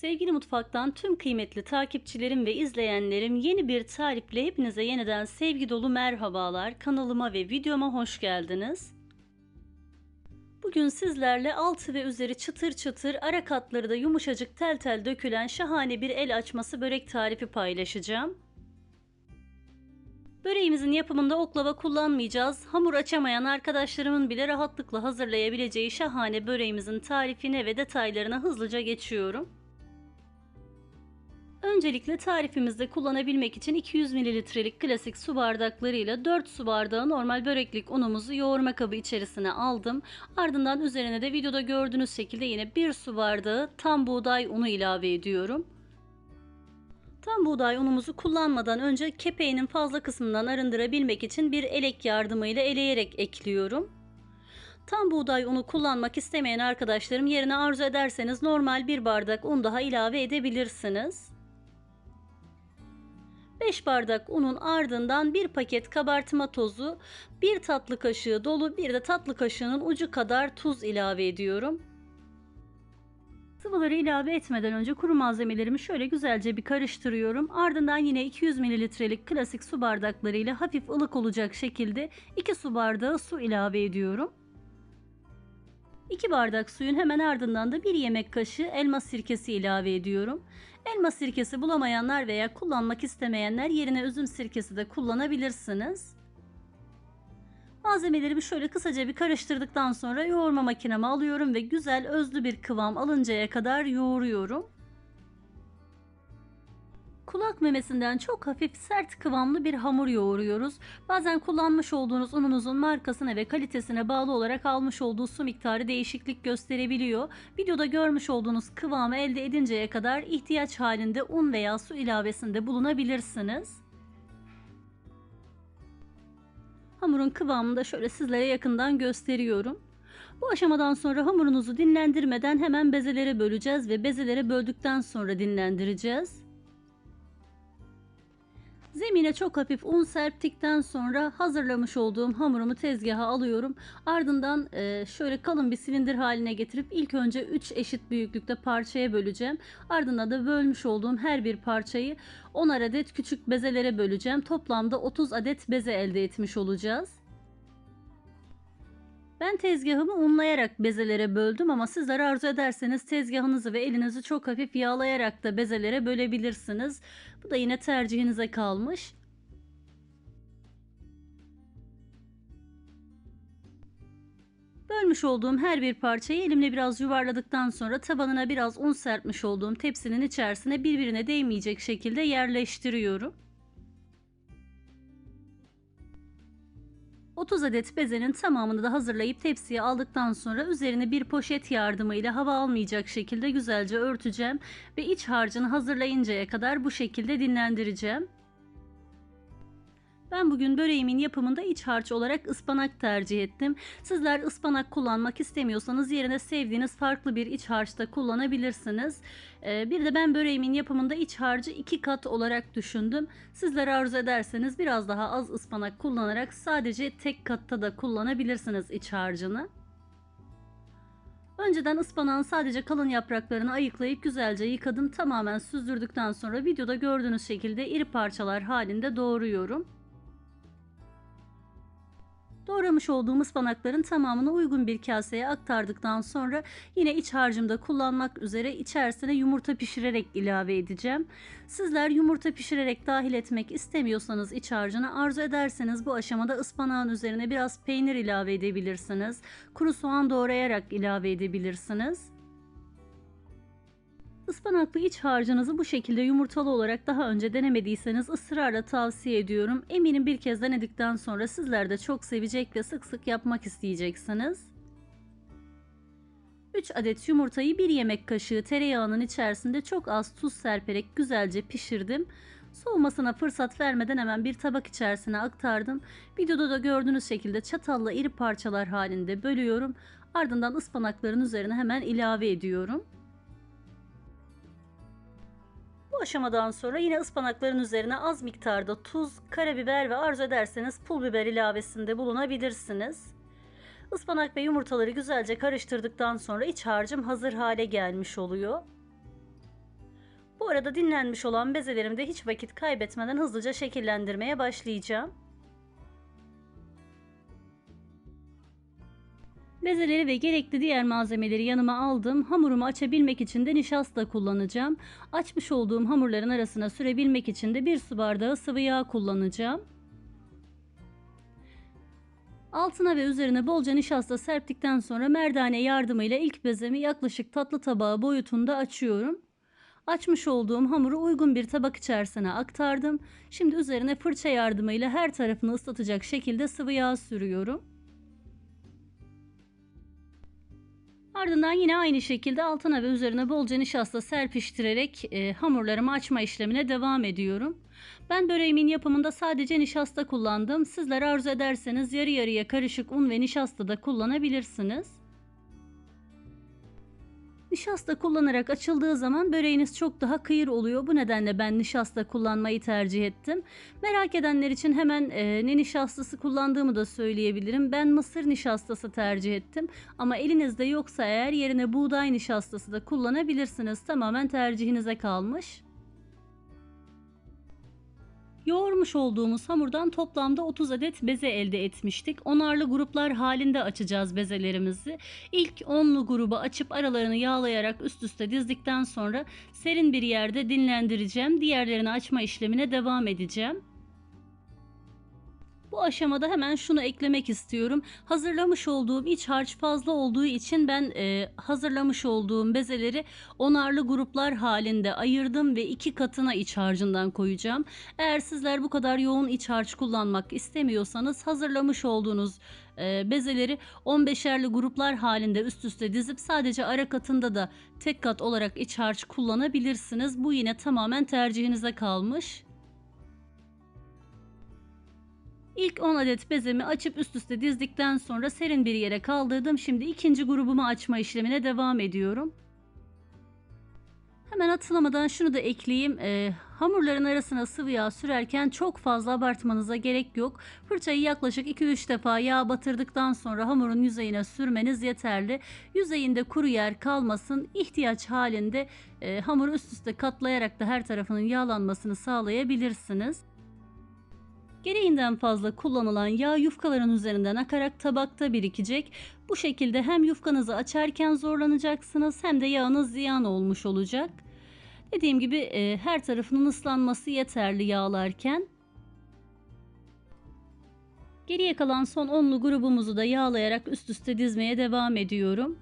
Sevgili mutfaktan tüm kıymetli takipçilerim ve izleyenlerim yeni bir tarifle hepinize yeniden sevgi dolu merhabalar. Kanalıma ve videoma hoş geldiniz. Bugün sizlerle altı ve üzeri çıtır çıtır ara katları da yumuşacık tel tel dökülen şahane bir el açması börek tarifi paylaşacağım. Böreğimizin yapımında oklava kullanmayacağız. Hamur açamayan arkadaşlarımın bile rahatlıkla hazırlayabileceği şahane böreğimizin tarifine ve detaylarına hızlıca geçiyorum. Öncelikle tarifimizde kullanabilmek için 200 mililitrelik klasik su bardaklarıyla 4 su bardağı normal böreklik unumuzu yoğurma kabı içerisine aldım. Ardından üzerine de videoda gördüğünüz şekilde yine 1 su bardağı tam buğday unu ilave ediyorum. Tam buğday unumuzu kullanmadan önce kepeğinin fazla kısmından arındırabilmek için bir elek yardımıyla eleyerek ekliyorum. Tam buğday unu kullanmak istemeyen arkadaşlarım yerine arzu ederseniz normal bir bardak un daha ilave edebilirsiniz. 5 bardak unun ardından bir paket kabartma tozu, bir tatlı kaşığı dolu bir de tatlı kaşığının ucu kadar tuz ilave ediyorum. Sıvıları ilave etmeden önce kuru malzemelerimi şöyle güzelce bir karıştırıyorum. Ardından yine 200 mililitrelik klasik su bardaklarıyla hafif ılık olacak şekilde 2 su bardağı su ilave ediyorum. 2 bardak suyun hemen ardından da 1 yemek kaşığı elma sirkesi ilave ediyorum. Elma sirkesi bulamayanlar veya kullanmak istemeyenler yerine üzüm sirkesi de kullanabilirsiniz. Malzemelerimi şöyle kısaca bir karıştırdıktan sonra yoğurma makineme alıyorum ve güzel özlü bir kıvam alıncaya kadar yoğuruyorum. Kulak memesinden çok hafif sert kıvamlı bir hamur yoğuruyoruz. Bazen kullanmış olduğunuz ununuzun markasına ve kalitesine bağlı olarak almış olduğu su miktarı değişiklik gösterebiliyor. Videoda görmüş olduğunuz kıvamı elde edinceye kadar ihtiyaç halinde un veya su ilavesinde bulunabilirsiniz. Hamurun kıvamını da şöyle sizlere yakından gösteriyorum. Bu aşamadan sonra hamurunuzu dinlendirmeden hemen bezelere böleceğiz ve bezelere böldükten sonra dinlendireceğiz. Zemine çok hafif un serptikten sonra hazırlamış olduğum hamurumu tezgaha alıyorum. Ardından e, şöyle kalın bir silindir haline getirip ilk önce 3 eşit büyüklükte parçaya böleceğim. Ardından da bölmüş olduğum her bir parçayı 10 adet küçük bezelere böleceğim. Toplamda 30 adet beze elde etmiş olacağız. Ben tezgahımı unlayarak bezelere böldüm ama sizler arzu ederseniz tezgahınızı ve elinizi çok hafif yağlayarak da bezelere bölebilirsiniz. Bu da yine tercihinize kalmış. Bölmüş olduğum her bir parçayı elimle biraz yuvarladıktan sonra tabanına biraz un serpmiş olduğum tepsinin içerisine birbirine değmeyecek şekilde yerleştiriyorum. 30 adet bezenin tamamını da hazırlayıp tepsiye aldıktan sonra üzerine bir poşet yardımıyla hava almayacak şekilde güzelce örteceğim ve iç harcını hazırlayıncaya kadar bu şekilde dinlendireceğim. Ben bugün böreğimin yapımında iç harç olarak ıspanak tercih ettim. Sizler ıspanak kullanmak istemiyorsanız yerine sevdiğiniz farklı bir iç harç da kullanabilirsiniz. Ee, bir de ben böreğimin yapımında iç harcı iki kat olarak düşündüm. Sizler arzu ederseniz biraz daha az ıspanak kullanarak sadece tek katta da kullanabilirsiniz iç harcını. Önceden ıspanağın sadece kalın yapraklarını ayıklayıp güzelce yıkadım. Tamamen süzdürdükten sonra videoda gördüğünüz şekilde iri parçalar halinde doğruyorum. Doğramış olduğum ıspanakların tamamını uygun bir kaseye aktardıktan sonra yine iç harcımda kullanmak üzere içerisine yumurta pişirerek ilave edeceğim. Sizler yumurta pişirerek dahil etmek istemiyorsanız iç harcına arzu ederseniz bu aşamada ıspanağın üzerine biraz peynir ilave edebilirsiniz. Kuru soğan doğrayarak ilave edebilirsiniz. Ispanaklı iç harcınızı bu şekilde yumurtalı olarak daha önce denemediyseniz ısrarla tavsiye ediyorum. Eminim bir kez denedikten sonra sizler de çok sevecek ve sık sık yapmak isteyeceksiniz. 3 adet yumurtayı 1 yemek kaşığı tereyağının içerisinde çok az tuz serperek güzelce pişirdim. Soğumasına fırsat vermeden hemen bir tabak içerisine aktardım. Videoda da gördüğünüz şekilde çatalla iri parçalar halinde bölüyorum. Ardından ıspanakların üzerine hemen ilave ediyorum. Aşamadan sonra yine ıspanakların üzerine az miktarda tuz, karabiber ve arzu ederseniz pul biber ilavesinde bulunabilirsiniz. Ispanak ve yumurtaları güzelce karıştırdıktan sonra iç harcım hazır hale gelmiş oluyor. Bu arada dinlenmiş olan bezelerimi de hiç vakit kaybetmeden hızlıca şekillendirmeye başlayacağım. Bezeleri ve gerekli diğer malzemeleri yanıma aldım. Hamurumu açabilmek için de nişasta kullanacağım. Açmış olduğum hamurların arasına sürebilmek için de bir su bardağı sıvı yağ kullanacağım. Altına ve üzerine bolca nişasta serptikten sonra merdane yardımıyla ilk bezemi yaklaşık tatlı tabağı boyutunda açıyorum. Açmış olduğum hamuru uygun bir tabak içerisine aktardım. Şimdi üzerine fırça yardımıyla her tarafını ıslatacak şekilde sıvı yağ sürüyorum. Ardından yine aynı şekilde altına ve üzerine bolca nişasta serpiştirerek e, hamurlarımı açma işlemine devam ediyorum. Ben böreğimin yapımında sadece nişasta kullandım. Sizler arzu ederseniz yarı yarıya karışık un ve nişasta da kullanabilirsiniz. Nişasta kullanarak açıldığı zaman böreğiniz çok daha kıyır oluyor. Bu nedenle ben nişasta kullanmayı tercih ettim. Merak edenler için hemen e, ne nişastası kullandığımı da söyleyebilirim. Ben mısır nişastası tercih ettim. Ama elinizde yoksa eğer yerine buğday nişastası da kullanabilirsiniz. Tamamen tercihinize kalmış. Yoğurmuş olduğumuz hamurdan toplamda 30 adet beze elde etmiştik. Onarlı gruplar halinde açacağız bezelerimizi. İlk onlu grubu açıp aralarını yağlayarak üst üste dizdikten sonra serin bir yerde dinlendireceğim. Diğerlerini açma işlemine devam edeceğim. Bu aşamada hemen şunu eklemek istiyorum. Hazırlamış olduğum iç harç fazla olduğu için ben e, hazırlamış olduğum bezeleri onarlı gruplar halinde ayırdım ve iki katına iç harcından koyacağım. Eğer sizler bu kadar yoğun iç harç kullanmak istemiyorsanız hazırlamış olduğunuz e, bezeleri 15'erli gruplar halinde üst üste dizip sadece ara katında da tek kat olarak iç harç kullanabilirsiniz. Bu yine tamamen tercihinize kalmış. İlk 10 adet bezemi açıp üst üste dizdikten sonra serin bir yere kaldırdım. Şimdi ikinci grubumu açma işlemine devam ediyorum. Hemen atılamadan şunu da ekleyeyim. Ee, hamurların arasına sıvı yağ sürerken çok fazla abartmanıza gerek yok. Fırçayı yaklaşık 2-3 defa yağ batırdıktan sonra hamurun yüzeyine sürmeniz yeterli. Yüzeyinde kuru yer kalmasın. İhtiyaç halinde e, hamuru üst üste katlayarak da her tarafının yağlanmasını sağlayabilirsiniz. Gereğinden fazla kullanılan yağ yufkaların üzerinden akarak tabakta birikecek. Bu şekilde hem yufkanızı açarken zorlanacaksınız hem de yağınız ziyan olmuş olacak. Dediğim gibi e, her tarafının ıslanması yeterli yağlarken. Geriye kalan son onlu grubumuzu da yağlayarak üst üste dizmeye devam ediyorum.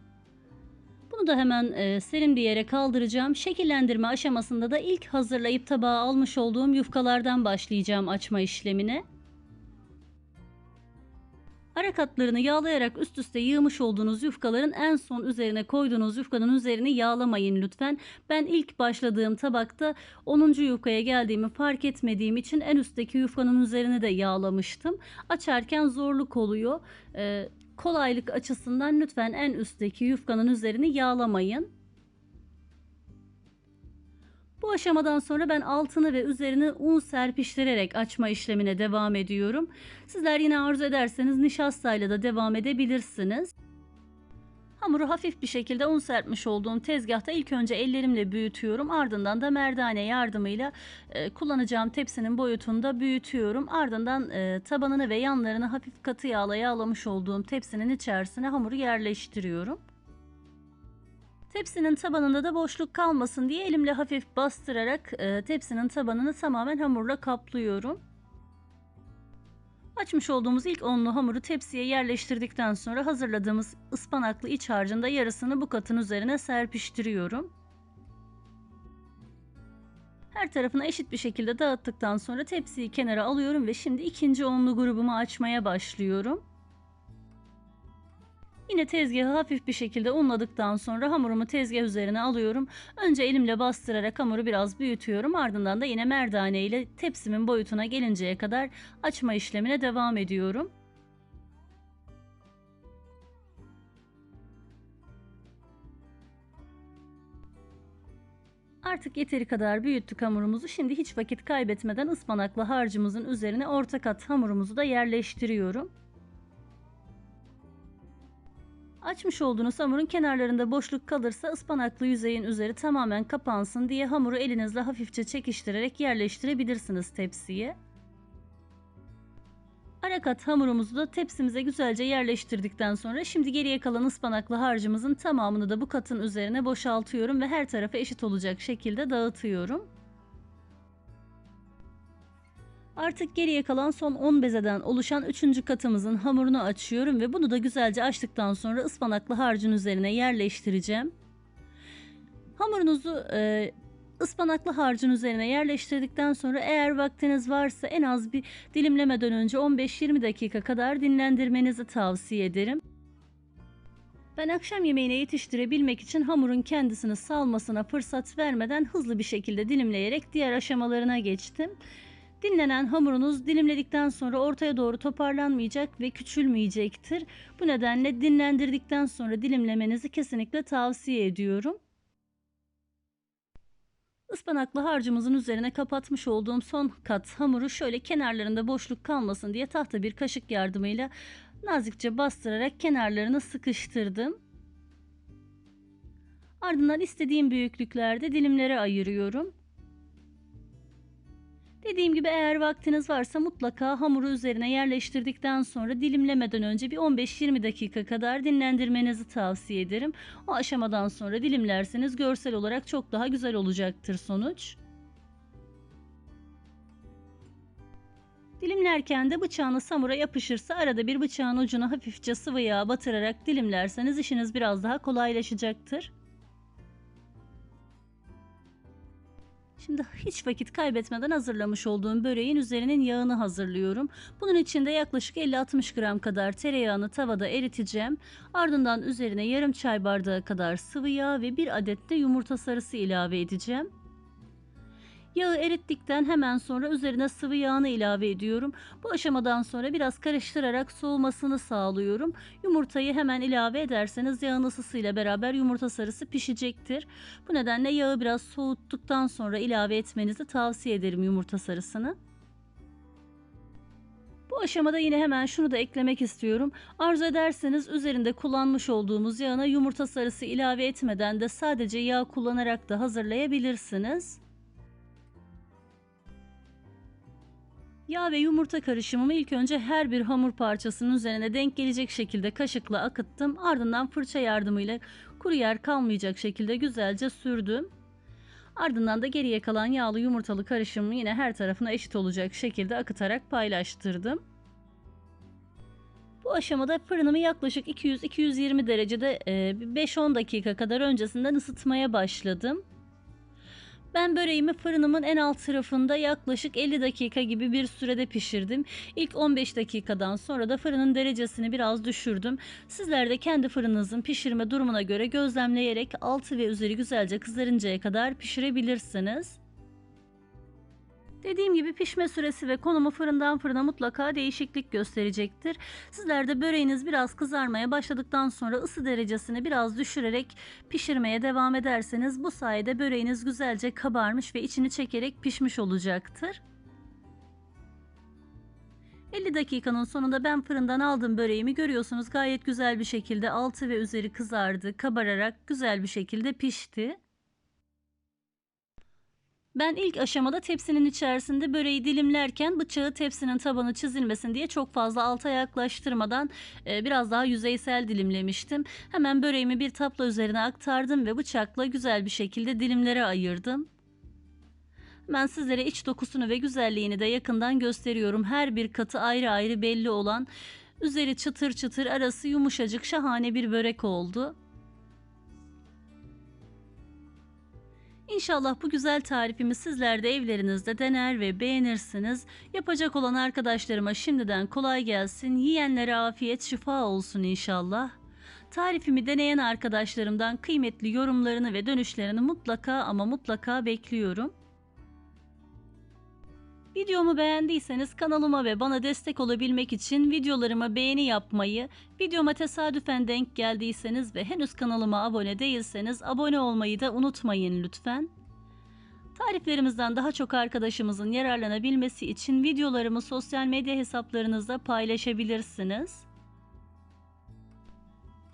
Bunu da hemen e, serin bir yere kaldıracağım. Şekillendirme aşamasında da ilk hazırlayıp tabağa almış olduğum yufkalardan başlayacağım açma işlemine. Ara katlarını yağlayarak üst üste yığmış olduğunuz yufkaların en son üzerine koyduğunuz yufkanın üzerini yağlamayın lütfen. Ben ilk başladığım tabakta 10. yufkaya geldiğimi fark etmediğim için en üstteki yufkanın üzerine de yağlamıştım. Açarken zorluk oluyor. Ee, kolaylık açısından lütfen en üstteki yufkanın üzerini yağlamayın. Bu aşamadan sonra ben altını ve üzerine un serpiştirerek açma işlemine devam ediyorum. Sizler yine arzu ederseniz nişastayla da devam edebilirsiniz. Hamuru hafif bir şekilde un serpmiş olduğum tezgahta ilk önce ellerimle büyütüyorum. Ardından da merdane yardımıyla e, kullanacağım tepsinin boyutunda büyütüyorum. Ardından e, tabanını ve yanlarını hafif katı yağla yağlamış olduğum tepsinin içerisine hamuru yerleştiriyorum. Tepsinin tabanında da boşluk kalmasın diye elimle hafif bastırarak e, tepsinin tabanını tamamen hamurla kaplıyorum. Açmış olduğumuz ilk onlu hamuru tepsiye yerleştirdikten sonra hazırladığımız ıspanaklı iç harcında yarısını bu katın üzerine serpiştiriyorum. Her tarafına eşit bir şekilde dağıttıktan sonra tepsiyi kenara alıyorum ve şimdi ikinci onlu grubumu açmaya başlıyorum. Yine tezgahı hafif bir şekilde unladıktan sonra hamurumu tezgah üzerine alıyorum. Önce elimle bastırarak hamuru biraz büyütüyorum. Ardından da yine merdane ile tepsimin boyutuna gelinceye kadar açma işlemine devam ediyorum. Artık yeteri kadar büyüttük hamurumuzu. Şimdi hiç vakit kaybetmeden ıspanaklı harcımızın üzerine orta kat hamurumuzu da yerleştiriyorum. Açmış olduğunuz hamurun kenarlarında boşluk kalırsa ıspanaklı yüzeyin üzeri tamamen kapansın diye hamuru elinizle hafifçe çekiştirerek yerleştirebilirsiniz tepsiye. Ara kat hamurumuzu da tepsimize güzelce yerleştirdikten sonra şimdi geriye kalan ıspanaklı harcımızın tamamını da bu katın üzerine boşaltıyorum ve her tarafa eşit olacak şekilde dağıtıyorum. Artık geriye kalan son 10 bezeden oluşan 3. katımızın hamurunu açıyorum ve bunu da güzelce açtıktan sonra ıspanaklı harcın üzerine yerleştireceğim. Hamurunuzu e, ıspanaklı harcın üzerine yerleştirdikten sonra eğer vaktiniz varsa en az bir dilimlemeden önce 15-20 dakika kadar dinlendirmenizi tavsiye ederim. Ben akşam yemeğine yetiştirebilmek için hamurun kendisini salmasına fırsat vermeden hızlı bir şekilde dilimleyerek diğer aşamalarına geçtim. Dinlenen hamurunuz dilimledikten sonra ortaya doğru toparlanmayacak ve küçülmeyecektir. Bu nedenle dinlendirdikten sonra dilimlemenizi kesinlikle tavsiye ediyorum. Ispanaklı harcımızın üzerine kapatmış olduğum son kat hamuru şöyle kenarlarında boşluk kalmasın diye tahta bir kaşık yardımıyla nazikçe bastırarak kenarlarını sıkıştırdım. Ardından istediğim büyüklüklerde dilimlere ayırıyorum. Dediğim gibi eğer vaktiniz varsa mutlaka hamuru üzerine yerleştirdikten sonra dilimlemeden önce bir 15-20 dakika kadar dinlendirmenizi tavsiye ederim. O aşamadan sonra dilimlerseniz görsel olarak çok daha güzel olacaktır sonuç. Dilimlerken de bıçağınız hamura yapışırsa arada bir bıçağın ucuna hafifçe sıvı yağ batırarak dilimlerseniz işiniz biraz daha kolaylaşacaktır. Şimdi hiç vakit kaybetmeden hazırlamış olduğum böreğin üzerinin yağını hazırlıyorum. Bunun için de yaklaşık 50-60 gram kadar tereyağını tavada eriteceğim. Ardından üzerine yarım çay bardağı kadar sıvı yağ ve bir adet de yumurta sarısı ilave edeceğim. Yağı erittikten hemen sonra üzerine sıvı yağını ilave ediyorum. Bu aşamadan sonra biraz karıştırarak soğumasını sağlıyorum. Yumurtayı hemen ilave ederseniz yağın ısısıyla beraber yumurta sarısı pişecektir. Bu nedenle yağı biraz soğuttuktan sonra ilave etmenizi tavsiye ederim yumurta sarısını. Bu aşamada yine hemen şunu da eklemek istiyorum. Arzu ederseniz üzerinde kullanmış olduğumuz yağına yumurta sarısı ilave etmeden de sadece yağ kullanarak da hazırlayabilirsiniz. Yağ ve yumurta karışımımı ilk önce her bir hamur parçasının üzerine denk gelecek şekilde kaşıkla akıttım. Ardından fırça yardımıyla kuru yer kalmayacak şekilde güzelce sürdüm. Ardından da geriye kalan yağlı yumurtalı karışımımı yine her tarafına eşit olacak şekilde akıtarak paylaştırdım. Bu aşamada fırınımı yaklaşık 200-220 derecede 5-10 dakika kadar öncesinden ısıtmaya başladım. Ben böreğimi fırınımın en alt tarafında yaklaşık 50 dakika gibi bir sürede pişirdim. İlk 15 dakikadan sonra da fırının derecesini biraz düşürdüm. Sizler de kendi fırınınızın pişirme durumuna göre gözlemleyerek altı ve üzeri güzelce kızarıncaya kadar pişirebilirsiniz. Dediğim gibi pişme süresi ve konumu fırından fırına mutlaka değişiklik gösterecektir. Sizler de böreğiniz biraz kızarmaya başladıktan sonra ısı derecesini biraz düşürerek pişirmeye devam ederseniz bu sayede böreğiniz güzelce kabarmış ve içini çekerek pişmiş olacaktır. 50 dakikanın sonunda ben fırından aldım böreğimi görüyorsunuz gayet güzel bir şekilde altı ve üzeri kızardı, kabararak güzel bir şekilde pişti. Ben ilk aşamada tepsinin içerisinde böreği dilimlerken bıçağı tepsinin tabanı çizilmesin diye çok fazla alta yaklaştırmadan e, biraz daha yüzeysel dilimlemiştim. Hemen böreğimi bir tapla üzerine aktardım ve bıçakla güzel bir şekilde dilimlere ayırdım. Ben sizlere iç dokusunu ve güzelliğini de yakından gösteriyorum. Her bir katı ayrı ayrı belli olan, üzeri çıtır çıtır arası yumuşacık şahane bir börek oldu. İnşallah bu güzel tarifimi sizler de evlerinizde dener ve beğenirsiniz. Yapacak olan arkadaşlarıma şimdiden kolay gelsin. Yiyenlere afiyet şifa olsun inşallah. Tarifimi deneyen arkadaşlarımdan kıymetli yorumlarını ve dönüşlerini mutlaka ama mutlaka bekliyorum. Videomu beğendiyseniz kanalıma ve bana destek olabilmek için videolarıma beğeni yapmayı, videoma tesadüfen denk geldiyseniz ve henüz kanalıma abone değilseniz abone olmayı da unutmayın lütfen. Tariflerimizden daha çok arkadaşımızın yararlanabilmesi için videolarımı sosyal medya hesaplarınızda paylaşabilirsiniz.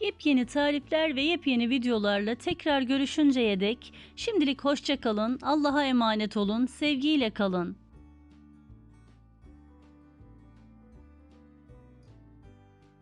Yepyeni tarifler ve yepyeni videolarla tekrar görüşünceye dek şimdilik hoşça kalın, Allah'a emanet olun, sevgiyle kalın.